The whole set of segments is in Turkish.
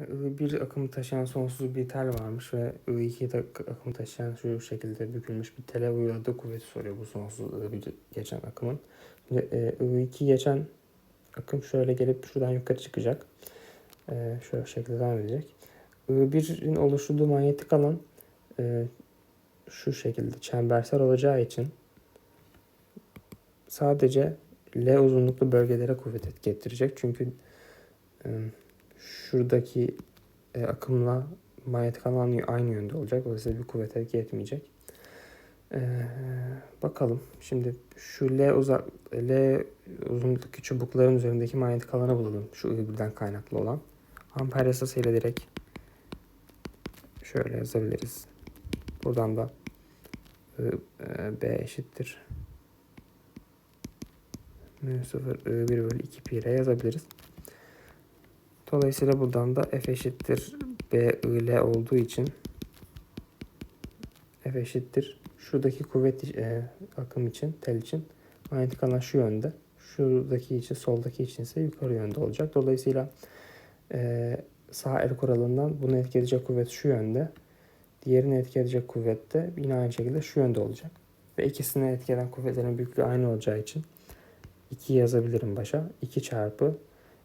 I1 akımı taşıyan sonsuz bir tel varmış ve I2 de akımı taşıyan şu şekilde bükülmüş bir tele uyguladığı kuvveti soruyor bu sonsuz I1 geçen akımın. Şimdi, e, I2 geçen akım şöyle gelip şuradan yukarı çıkacak. E, şöyle şekilde devam edecek. I1'in oluşturduğu manyetik alan e, şu şekilde çembersel olacağı için sadece L uzunluklu bölgelere kuvvet etki ettirecek. Çünkü şuradaki e, akımla manyetik alan aynı yönde olacak. Dolayısıyla bir kuvvet etki etmeyecek. E, bakalım. Şimdi şu L, uzak, L uzunluktaki çubukların üzerindeki manyetik alanı bulalım. Şu I1'den kaynaklı olan. Amper yasasıyla direkt şöyle yazabiliriz. Buradan da I, e, B eşittir. Mü 0 I1 bölü 2 pi r yazabiliriz. Dolayısıyla buradan da f eşittir b i l olduğu için f eşittir. Şuradaki kuvvet e, akım için, tel için manyetik alan şu yönde. Şuradaki için, soldaki için ise yukarı yönde olacak. Dolayısıyla e, sağ el kuralından bunu etki edecek kuvvet şu yönde. Diğerini etki edecek kuvvet de yine aynı şekilde şu yönde olacak. Ve ikisini etki kuvvetlerin büyüklüğü aynı olacağı için 2 yazabilirim başa. 2 çarpı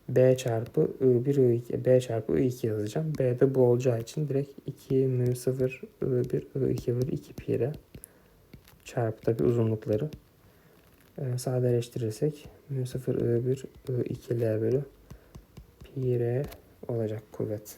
B çarpı I1 I2 B çarpı I2 yazacağım. B de bu olacağı için direkt 2 mü 0 I1 I2 bölü 2 pi çarpı tabi uzunlukları ee, sadeleştirirsek mü 0 I1 I2 L bölü pi r olacak kuvvet.